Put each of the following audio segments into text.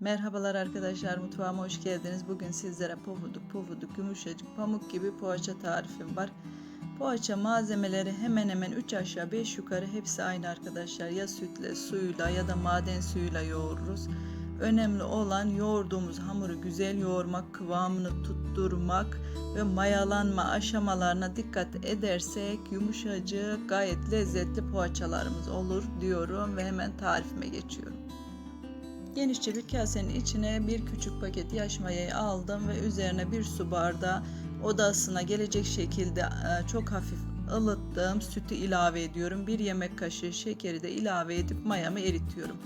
Merhabalar arkadaşlar mutfağıma hoş geldiniz. Bugün sizlere pofuduk pofuduk yumuşacık pamuk gibi poğaça tarifim var. Poğaça malzemeleri hemen hemen 3 aşağı 5 yukarı hepsi aynı arkadaşlar. Ya sütle, suyla ya da maden suyuyla yoğururuz. Önemli olan yoğurduğumuz hamuru güzel yoğurmak, kıvamını tutturmak ve mayalanma aşamalarına dikkat edersek yumuşacık, gayet lezzetli poğaçalarımız olur diyorum ve hemen tarifime geçiyorum. Genişçe bir kasenin içine bir küçük paket yaş mayayı aldım ve üzerine bir su bardağı odasına gelecek şekilde e, çok hafif ılıttığım sütü ilave ediyorum. Bir yemek kaşığı şekeri de ilave edip mayamı eritiyorum.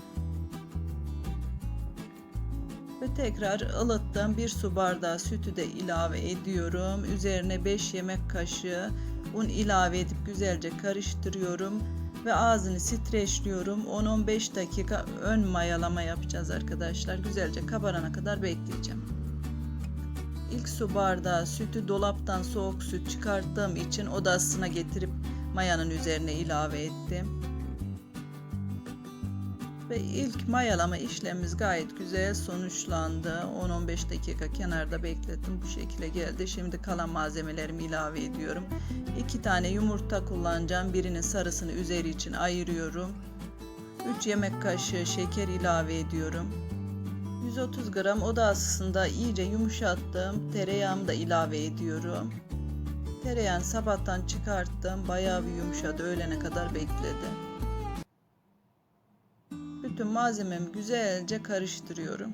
Ve tekrar ılıttığım bir su bardağı sütü de ilave ediyorum. Üzerine 5 yemek kaşığı un ilave edip güzelce karıştırıyorum ve ağzını streçliyorum. 10-15 dakika ön mayalama yapacağız arkadaşlar. Güzelce kabarana kadar bekleyeceğim. İlk su bardağı sütü dolaptan soğuk süt çıkarttığım için odasına getirip mayanın üzerine ilave ettim. Ve ilk mayalama işlemimiz gayet güzel sonuçlandı. 10-15 dakika kenarda beklettim. Bu şekilde geldi. Şimdi kalan malzemelerimi ilave ediyorum. 2 tane yumurta kullanacağım. Birinin sarısını üzeri için ayırıyorum. 3 yemek kaşığı şeker ilave ediyorum. 130 gram oda ısısında iyice yumuşattım. Tereyağımı da ilave ediyorum. Tereyağını sabahtan çıkarttım. Bayağı bir yumuşadı. Öğlene kadar bekledi. Bütün malzememi güzelce karıştırıyorum.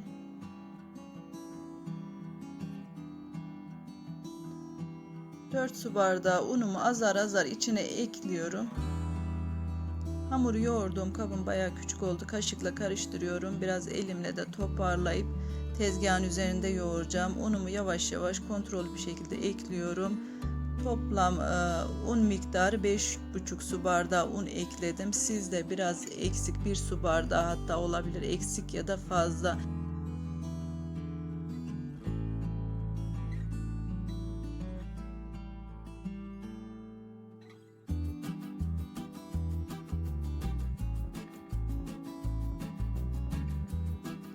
Dört su bardağı unumu azar azar içine ekliyorum. Hamuru yoğurduğum kabım bayağı küçük oldu. Kaşıkla karıştırıyorum. Biraz elimle de toparlayıp tezgahın üzerinde yoğuracağım. Unumu yavaş yavaş kontrollü bir şekilde ekliyorum. Toplam e, un miktarı 5,5 su bardağı un ekledim. Siz de biraz eksik bir su bardağı hatta olabilir eksik ya da fazla.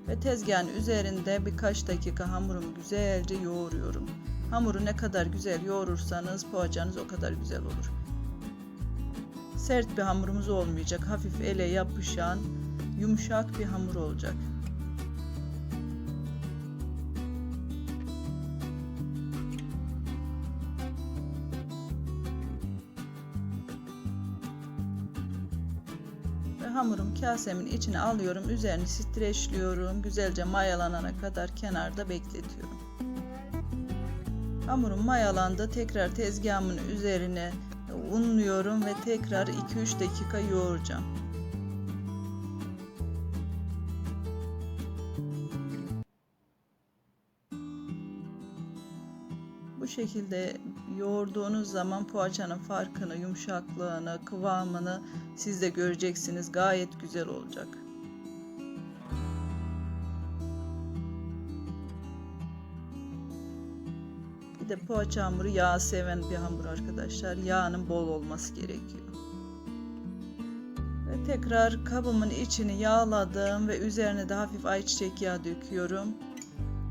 Ve tezgahın üzerinde birkaç dakika hamurumu güzelce yoğuruyorum. Hamuru ne kadar güzel yoğurursanız poğaçanız o kadar güzel olur. Sert bir hamurumuz olmayacak. Hafif ele yapışan, yumuşak bir hamur olacak. Ve hamurum kasemin içine alıyorum. Üzerini streçliyorum. Güzelce mayalanana kadar kenarda bekletiyorum. Hamurum mayalandı. Tekrar tezgahımın üzerine unluyorum ve tekrar 2-3 dakika yoğuracağım. Bu şekilde yoğurduğunuz zaman poğaçanın farkını, yumuşaklığını, kıvamını siz de göreceksiniz. Gayet güzel olacak. Bir de poğaça hamuru yağ seven bir hamur arkadaşlar. Yağının bol olması gerekiyor. Ve tekrar kabımın içini yağladım ve üzerine de hafif ayçiçek yağı döküyorum.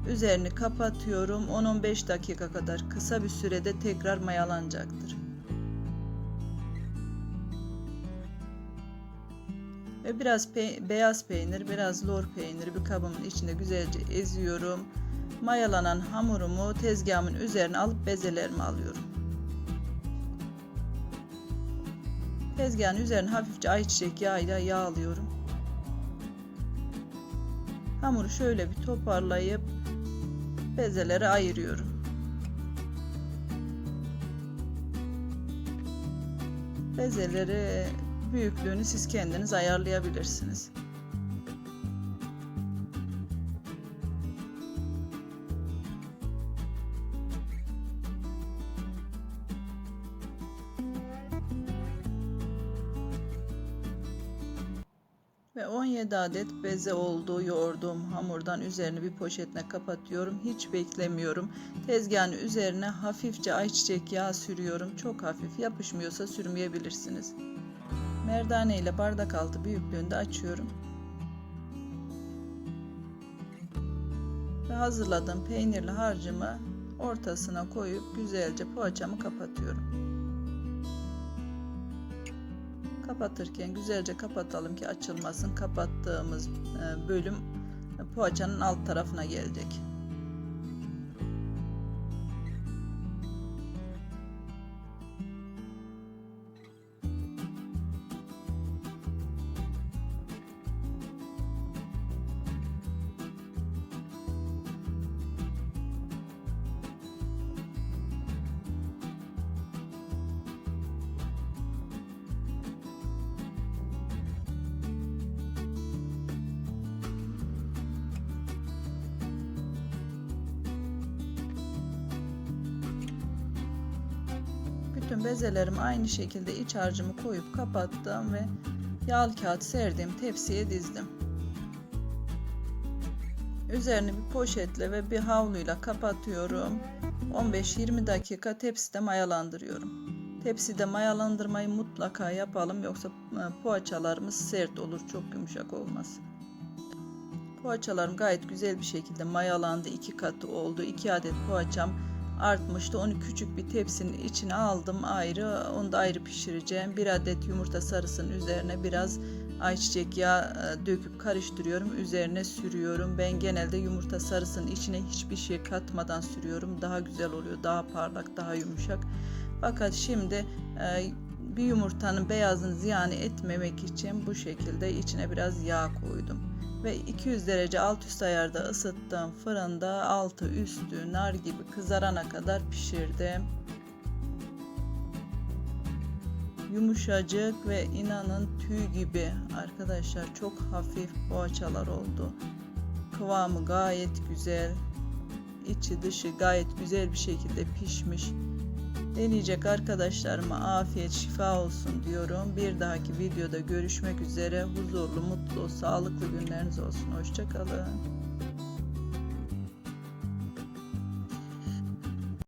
Üzerini kapatıyorum. 10-15 dakika kadar kısa bir sürede tekrar mayalanacaktır. Ve biraz pe beyaz peynir, biraz lor peyniri bir kabımın içinde güzelce eziyorum. Mayalanan hamurumu tezgahımın üzerine alıp bezelerimi alıyorum. Tezgahın üzerine hafifçe ayçiçek yağıyla yağlıyorum. Hamuru şöyle bir toparlayıp bezelere ayırıyorum. Bezeleri büyüklüğünü siz kendiniz ayarlayabilirsiniz. Ve 17 adet beze olduğu yoğurduğum hamurdan üzerini bir poşetle kapatıyorum. Hiç beklemiyorum. Tezgahın üzerine hafifçe ayçiçek yağı sürüyorum. Çok hafif yapışmıyorsa sürmeyebilirsiniz. Merdane ile bardak altı büyüklüğünde açıyorum. hazırladığım peynirli harcımı ortasına koyup güzelce poğaçamı kapatıyorum. Kapatırken güzelce kapatalım ki açılmasın. Kapattığımız e, bölüm poğaçanın alt tarafına gelecek. Bütün bezelerimi aynı şekilde iç harcımı koyup kapattım ve yağlı kağıt serdiğim tepsiye dizdim. Üzerini bir poşetle ve bir havluyla kapatıyorum. 15-20 dakika tepside mayalandırıyorum. Tepside mayalandırmayı mutlaka yapalım yoksa e, poğaçalarımız sert olur, çok yumuşak olmaz. Poğaçalarım gayet güzel bir şekilde mayalandı. iki katı oldu. 2 adet poğaçam artmıştı. Onu küçük bir tepsinin içine aldım ayrı. Onu da ayrı pişireceğim. Bir adet yumurta sarısının üzerine biraz ayçiçek yağı e, döküp karıştırıyorum. Üzerine sürüyorum. Ben genelde yumurta sarısının içine hiçbir şey katmadan sürüyorum. Daha güzel oluyor. Daha parlak, daha yumuşak. Fakat şimdi e, bir yumurtanın beyazını ziyan etmemek için bu şekilde içine biraz yağ koydum ve 200 derece alt üst ayarda ısıttığım fırında altı üstü nar gibi kızarana kadar pişirdim. Yumuşacık ve inanın tüy gibi arkadaşlar çok hafif poğaçalar oldu. Kıvamı gayet güzel. içi dışı gayet güzel bir şekilde pişmiş. Deneyecek arkadaşlarıma afiyet şifa olsun diyorum. Bir dahaki videoda görüşmek üzere. Huzurlu, mutlu, sağlıklı günleriniz olsun. Hoşçakalın.